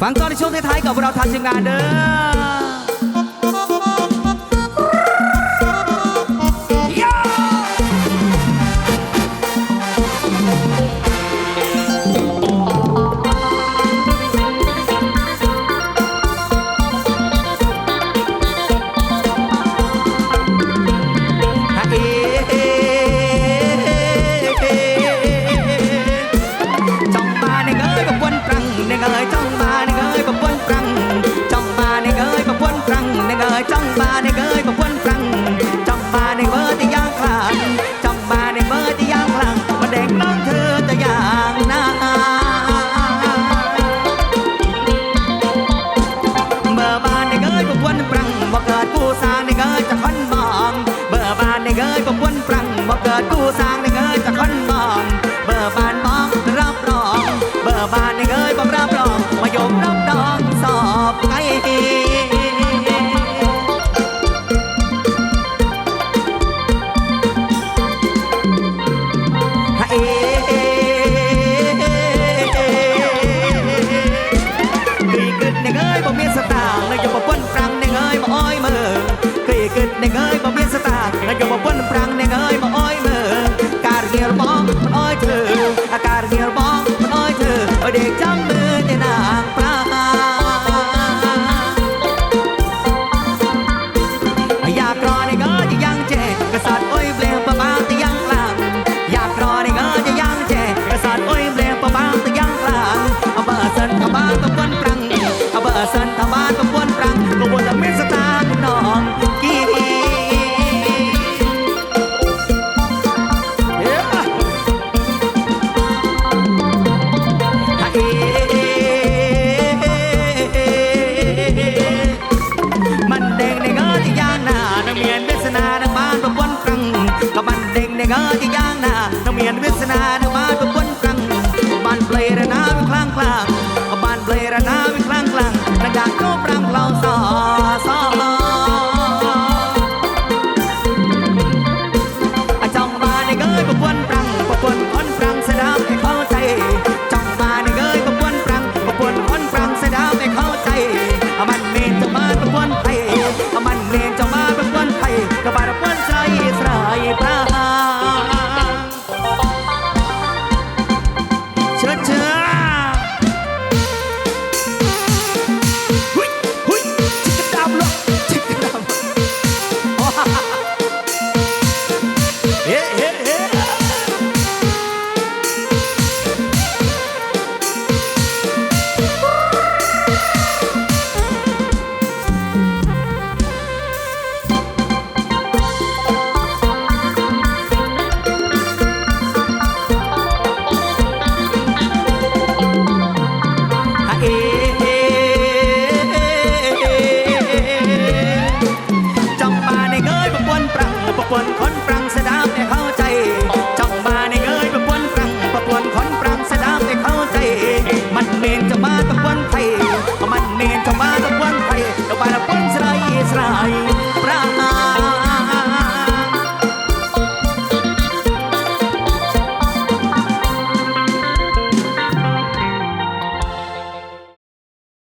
ฟังตอนในช่วงท้ายๆกับเราทังทีมงานเด้อ ยบอกวันพระ Irma ก็จะย่างหน้าน้ำเมียนวิศนาเดือบ้านเป็นคนกลางบ้านเปลระนาเป็นคลางกลางบ้านเปลระนาเป็นคลางกลางนาดับโตปรางเราซอสอจ้องมาในเกยเป็นปรางเป็นนคนปรางแสดงให้เข้าใจจ้องมาในเกยเป็นคนปรางเป็นคนคนปรางแสดงให้เข้าใจมันเมนจะมาเป็นคนไทยมันเมนจะมาเป็นคนไทยกะบาน